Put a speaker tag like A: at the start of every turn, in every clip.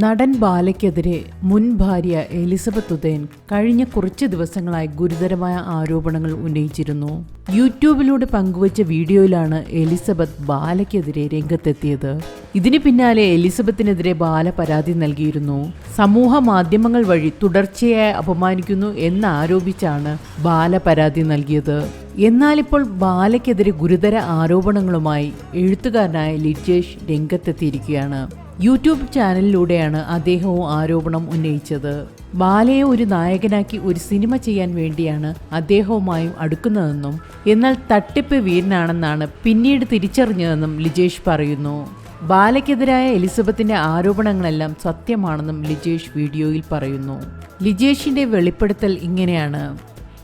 A: നടൻ ബാലയ്ക്കെതിരെ മുൻ ഭാര്യ എലിസബത്ത് ഉദയൻ കഴിഞ്ഞ കുറച്ച് ദിവസങ്ങളായി ഗുരുതരമായ ആരോപണങ്ങൾ ഉന്നയിച്ചിരുന്നു. യൂട്യൂബിലൂടെ പങ്കുവച്ച വീഡിയോയിലാണ് എലിസബത്ത് ബാലയ്ക്കെതിരെ രംഗത്തെത്തിയത്. ഇതിന് പിന്നാലെ എലിസബത്തിനെതിരെ ബാല പരാതി നൽകിയിരുന്നു. സമൂഹ മാധ്യമങ്ങൾ വഴി തുടർച്ചയായി അപമാനിക്കുന്നു എന്നാരോപിച്ചാണ് ബാല പരാതി നൽകിയത്. എന്നാലിപ്പോൾ ബാലയ്ക്കെതിരെ ഗുരുതര ആരോപണങ്ങളുമായി എഴുത്തുകാരനായ ലിജേഷ് രംഗത്തെത്തിയിരിക്കുകയാണ്. യൂട്യൂബ് ചാനലിലൂടെയാണ് അദ്ദേഹവും ആരോപണം ഉന്നയിച്ചത്. ബാലയെ ഒരു നായകനാക്കി ഒരു സിനിമ ചെയ്യാൻ വേണ്ടിയാണ് അദ്ദേഹവുമായും അടുക്കുന്നതെന്നും എന്നാൽ തട്ടിപ്പ് വീരനാണെന്നാണ് പിന്നീട് തിരിച്ചറിഞ്ഞതെന്നും ലിജേഷ് പറയുന്നു. ബാലയ്ക്കെതിരായ എലിസബത്തിന്റെ ആരോപണങ്ങളെല്ലാം സത്യമാണെന്നും ലിജേഷ് വീഡിയോയിൽ പറയുന്നു. ലിജേഷിന്റെ വെളിപ്പെടുത്തൽ ഇങ്ങനെയാണ്.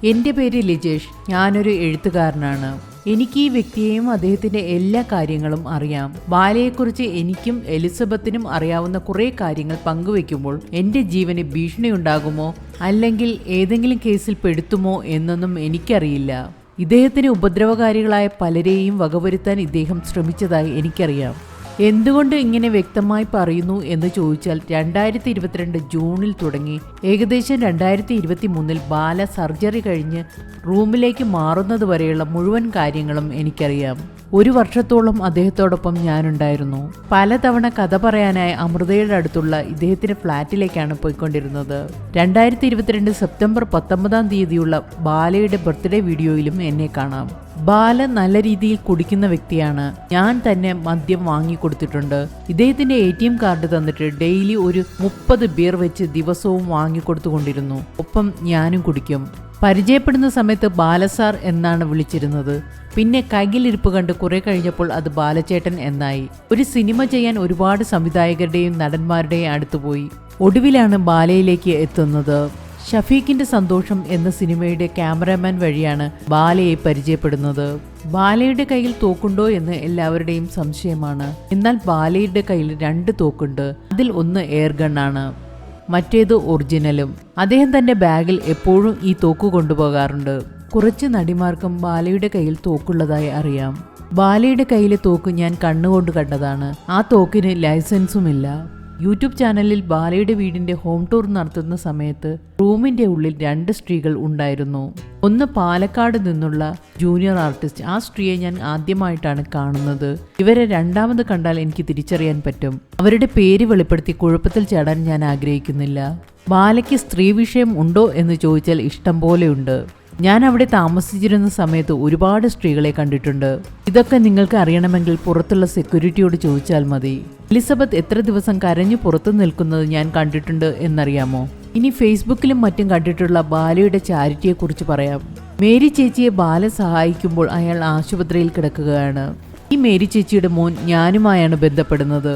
A: എന്റെ പേര് ലിജേഷ്. ഞാനൊരു എഴുത്തുകാരനാണ്. എനിക്ക് ഈ വ്യക്തിയെയും അദ്ദേഹത്തിന്റെ എല്ലാ കാര്യങ്ങളും അറിയാം. ബാലയെക്കുറിച്ച് എനിക്കും എലിസബത്തിനും അറിയാവുന്ന കുറേ കാര്യങ്ങൾ പങ്കുവെക്കുമ്പോൾ എന്റെ ജീവന് ഭീഷണിയുണ്ടാകുമോ? അല്ലെങ്കിൽ ഏതെങ്കിലും കേസിൽ പെടുത്തുമോ എന്നൊന്നും എനിക്കറിയില്ല. ഇദ്ദേഹത്തിന് ഉപദ്രവകാരികളായ പലരെയും വകവരുത്താൻ ഇദ്ദേഹം ശ്രമിച്ചതായി എനിക്കറിയാം. എന്തുകൊണ്ട് ഇങ്ങനെ വ്യക്തമായി പറയുന്നു എന്ന് ചോദിച്ചാൽ രണ്ടായിരത്തി ഇരുപത്തിരണ്ട് ജൂണിൽ തുടങ്ങി. ഏകദേശം രണ്ടായിരത്തി ഇരുപത്തി മൂന്നിൽ ബാല സർജറി കഴിഞ്ഞ് റൂമിലേക്ക് മാറുന്നത് വരെയുള്ള മുഴുവൻ കാര്യങ്ങളും എനിക്കറിയാം. ഒരു വർഷത്തോളം അദ്ദേഹത്തോടൊപ്പം ഞാനുണ്ടായിരുന്നു. പലതവണ കഥ പറയാനായി അമൃതയുടെ അടുത്തുള്ള ഇദ്ദേഹത്തിന്റെ ഫ്ളാറ്റിലേക്കാണ് പോയിക്കൊണ്ടിരുന്നത്. രണ്ടായിരത്തി ഇരുപത്തിരണ്ട് സെപ്റ്റംബർ പത്തൊമ്പതാം തീയതിയുള്ള ബാലയുടെ ബർത്ത്ഡേ വീഡിയോയിലും എന്നെ കാണാം. ബാല നല്ല രീതിയിൽ കുടിക്കുന്ന വ്യക്തിയാണ്. ഞാൻ തന്നെ മദ്യം വാങ്ങിക്കൊടുത്തിട്ടുണ്ട്. ഇദ്ദേഹത്തിന്റെ എ ടി എം കാർഡ് തന്നിട്ട് ഡെയിലി ഒരു മുപ്പത് ബിയർ വെച്ച് ദിവസവും വാങ്ങിക്കൊടുത്തുകൊണ്ടിരുന്നു. ഒപ്പം ഞാനും കുടിക്കും. പരിചയപ്പെടുന്ന സമയത്ത് ബാലസാർ എന്നാണ് വിളിച്ചിരുന്നത്. പിന്നെ കയ്യിലിരിപ്പ് കണ്ട് കുറെ കഴിഞ്ഞപ്പോൾ അത് ബാലചേട്ടൻ എന്നായി. ഒരു സിനിമ ചെയ്യാൻ ഒരുപാട് സംവിധായകരുടെയും നടന്മാരുടെയും അടുത്തുപോയി ഒടുവിലാണ് ബാലയിലേക്ക് എത്തുന്നത്. ഷഫീഖിന്റെ സന്തോഷം എന്ന സിനിമയുടെ ക്യാമറാമാൻ വഴിയാണ് ബാലയെ പരിചയപ്പെടുന്നത്. ബാലയുടെ കയ്യിൽ തോക്കുണ്ടോ എന്ന് എല്ലാവരുടെയും സംശയമാണ്. എന്നാൽ ബാലയുടെ കയ്യിൽ രണ്ട് തോക്കുണ്ട്. അതിൽ ഒന്ന് എയർ ഗണ്ണാണ്. മറ്റേത് ഒറിജിനലും. അദ്ദേഹം തന്റെ ബാഗിൽ എപ്പോഴും ഈ തോക്ക് കൊണ്ടുപോകാറുണ്ട്. കുറച്ച് നടിമാർക്കും ബാലയുടെ കയ്യിൽ തോക്കുള്ളതായി അറിയാം. ബാലയുടെ കയ്യിലെ തോക്ക് ഞാൻ കണ്ണുകൊണ്ട് കണ്ടതാണ്. ആ തോക്കിന് ലൈസൻസുമില്ല. യൂട്യൂബ് ചാനലിൽ ബാലയുടെ വീടിന്റെ ഹോം ടൂർ നടത്തുന്ന സമയത്ത് റൂമിന്റെ ഉള്ളിൽ രണ്ട് സ്ത്രീകൾ ഉണ്ടായിരുന്നു. ഒന്ന് പാലക്കാട് നിന്നുള്ള ജൂനിയർ ആർട്ടിസ്റ്റ്. ആ സ്ത്രീയെ ഞാൻ ആദ്യമായിട്ടാണ് കാണുന്നത്. ഇവരെ രണ്ടാമത് കണ്ടാൽ എനിക്ക് തിരിച്ചറിയാൻ പറ്റും. അവരുടെ പേര് വെളിപ്പെടുത്തി കുഴപ്പത്തിൽ ചേടാൻ ഞാൻ ആഗ്രഹിക്കുന്നില്ല. ബാലയ്ക്ക് സ്ത്രീ വിഷയം ഉണ്ടോ എന്ന് ചോദിച്ചാൽ ഇഷ്ടം പോലെയുണ്ട് ഞാൻ അവിടെ താമസിച്ചിരുന്ന സമയത്ത് ഒരുപാട് സ്ത്രീകളെ കണ്ടിട്ടുണ്ട്. ഇതൊക്കെ നിങ്ങൾക്ക് അറിയണമെങ്കിൽ പുറത്തുള്ള സെക്യൂരിറ്റിയോട് ചോദിച്ചാൽ മതി. എലിസബത്ത് എത്ര ദിവസം കരഞ്ഞു പുറത്തു നിൽക്കുന്നത് ഞാൻ കണ്ടിട്ടുണ്ട് എന്നറിയാമോ? ഇനി ഫേസ്ബുക്കിലും മറ്റും കണ്ടിട്ടുള്ള ബാലയുടെ ചാരിറ്റിയെ കുറിച്ച് പറയാം. മേരി ചേച്ചിയെ ബാല സഹായിക്കുമ്പോൾ അയാൾ ആശുപത്രിയിൽ കിടക്കുകയാണ്. ഈ മേരി ചേച്ചിയുടെ മോൻ ഞാനുമായാണ് ബന്ധപ്പെടുന്നത്.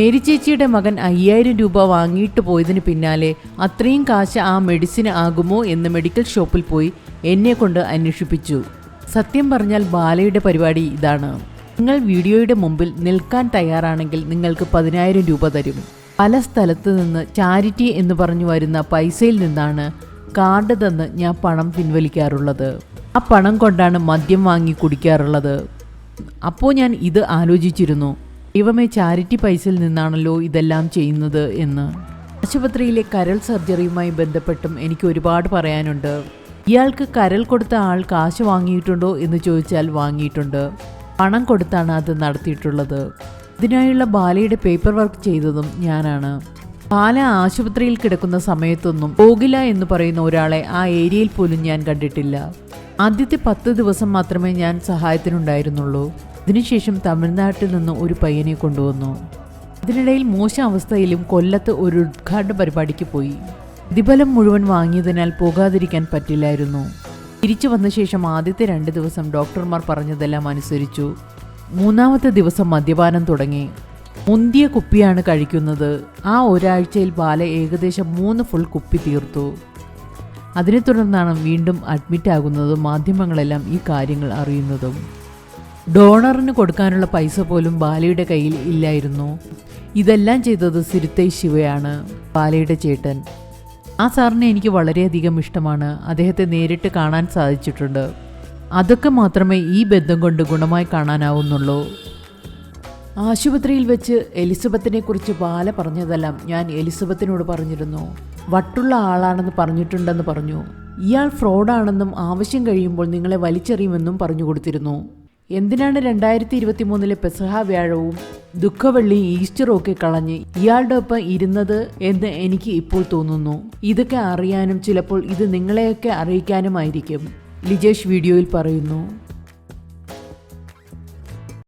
A: മേരി ചേച്ചിയുടെ മകൻ അയ്യായിരം രൂപ വാങ്ങിയിട്ട് പോയതിന് പിന്നാലെ അത്രയും കാശ് ആ മെഡിസിൻ ആകുമോ എന്ന് മെഡിക്കൽ ഷോപ്പിൽ പോയി എന്നെ കൊണ്ട് അന്വേഷിപ്പിച്ചു. സത്യം പറഞ്ഞാൽ ബാലയുടെ പരിപാടി ഇതാണ്. നിങ്ങൾ വീഡിയോയുടെ മുമ്പിൽ നിൽക്കാൻ തയ്യാറാണെങ്കിൽ നിങ്ങൾക്ക് പതിനായിരം രൂപ തരും. പല സ്ഥലത്ത് നിന്ന് ചാരിറ്റി എന്ന് പറഞ്ഞു വരുന്ന പൈസയിൽ നിന്നാണ് കാർഡ് തന്ന് ഞാൻ പണം പിൻവലിക്കാറുള്ളത്. ആ പണം കൊണ്ടാണ് മദ്യം വാങ്ങി കുടിക്കാറുള്ളത്. അപ്പോൾ ഞാൻ ഇത് ആലോചിച്ചിരുന്നു. ദൈവമേ ചാരിറ്റി പൈസയിൽ നിന്നാണല്ലോ ഇതെല്ലാം ചെയ്യുന്നത് എന്ന്. ആശുപത്രിയിലെ കരൾ സർജറിയുമായി ബന്ധപ്പെട്ടും എനിക്ക് ഒരുപാട് പറയാനുണ്ട്. ഇയാൾക്ക് കരൾ കൊടുത്ത ആൾ കാശ് വാങ്ങിയിട്ടുണ്ടോ? എന്ന് ചോദിച്ചാൽ വാങ്ങിയിട്ടുണ്ട്. പണം കൊടുത്താണ് അത് നടത്തിയിട്ടുള്ളത്. ഇതിനായുള്ള ബാലയുടെ പേപ്പർ വർക്ക് ചെയ്തതും ഞാനാണ്. ബാല ആശുപത്രിയിൽ കിടക്കുന്ന സമയത്തൊന്നും പോകില്ല എന്ന് പറയുന്ന ഒരാളെ ആ ഏരിയയിൽ പോലും ഞാൻ കണ്ടിട്ടില്ല. ആദ്യത്തെ പത്ത് ദിവസം മാത്രമേ ഞാൻ സഹായത്തിനുണ്ടായിരുന്നുള്ളൂ. ഇതിനുശേഷം തമിഴ്നാട്ടിൽ നിന്ന് ഒരു പയ്യനെ കൊണ്ടുവന്നു. അതിനിടയിൽ മോശം അവസ്ഥയിലും കൊല്ലത്ത് ഒരു ഉദ്ഘാടന പരിപാടിക്ക് പോയി. പ്രതിഫലം മുഴുവൻ വാങ്ങിയതിനാൽ പോകാതിരിക്കാൻ പറ്റില്ലായിരുന്നു. തിരിച്ചു വന്ന ശേഷം ആദ്യത്തെ രണ്ട് ദിവസം ഡോക്ടർമാർ പറഞ്ഞതെല്ലാം അനുസരിച്ചു. മൂന്നാമത്തെ ദിവസം മദ്യപാനം തുടങ്ങി. മുന്തിയ കുപ്പിയാണ് കഴിക്കുന്നത്. ആ ഒരാഴ്ചയിൽ ബാല ഏകദേശം മൂന്ന് ഫുൾ കുപ്പി തീർത്തു. അതിനെ തുടർന്നാണ് വീണ്ടും അഡ്മിറ്റ് ആകുന്നതും മാധ്യമങ്ങളെല്ലാം ഈ കാര്യങ്ങൾ അറിയുന്നതും. ഡോണറിന് കൊടുക്കാനുള്ള പൈസ പോലും ബാലയുടെ കയ്യിൽ ഇല്ലായിരുന്നു. ഇതെല്ലാം ചെയ്തത് സിരുത്തൈ ശിവയാണ് ബാലയുടെ ചേട്ടൻ. ആ സാറിനെ എനിക്ക് വളരെയധികം ഇഷ്ടമാണ്. അദ്ദേഹത്തെ നേരിട്ട് കാണാൻ സാധിച്ചിട്ടുണ്ട്. അതൊക്കെ മാത്രമേ ഈ ബന്ധം കൊണ്ട് ഗുണമായി കാണാനാവുന്നുള്ളൂ. ആശുപത്രിയിൽ വെച്ച് എലിസബത്തിനെ കുറിച്ച് ബാല പറഞ്ഞതെല്ലാം ഞാൻ എലിസബത്തിനോട് പറഞ്ഞിരുന്നു. വട്ടുള്ള ആളാണെന്ന് പറഞ്ഞിട്ടുണ്ടെന്ന് പറഞ്ഞു. ഇയാൾ ഫ്രോഡാണെന്നും ആവശ്യം കഴിയുമ്പോൾ നിങ്ങളെ വലിച്ചെറിയുമെന്നും പറഞ്ഞു കൊടുത്തിരുന്നു. എന്തിനാണ് രണ്ടായിരത്തി ഇരുപത്തി മൂന്നിലെ പെസഹ വ്യാഴവും ദുഃഖവെള്ളി ഈസ്റ്ററും ഒക്കെ കളഞ്ഞ് ഇയാളുടെ ഒപ്പം ഇരുന്നത് എന്ന് എനിക്ക് ഇപ്പോൾ തോന്നുന്നു. ഇതൊക്കെ അറിയാനും ചിലപ്പോൾ ഇത് നിങ്ങളെയൊക്കെ അറിയിക്കാനുമായിരിക്കും. ലിജേഷ് വീഡിയോയിൽ പറയുന്നു.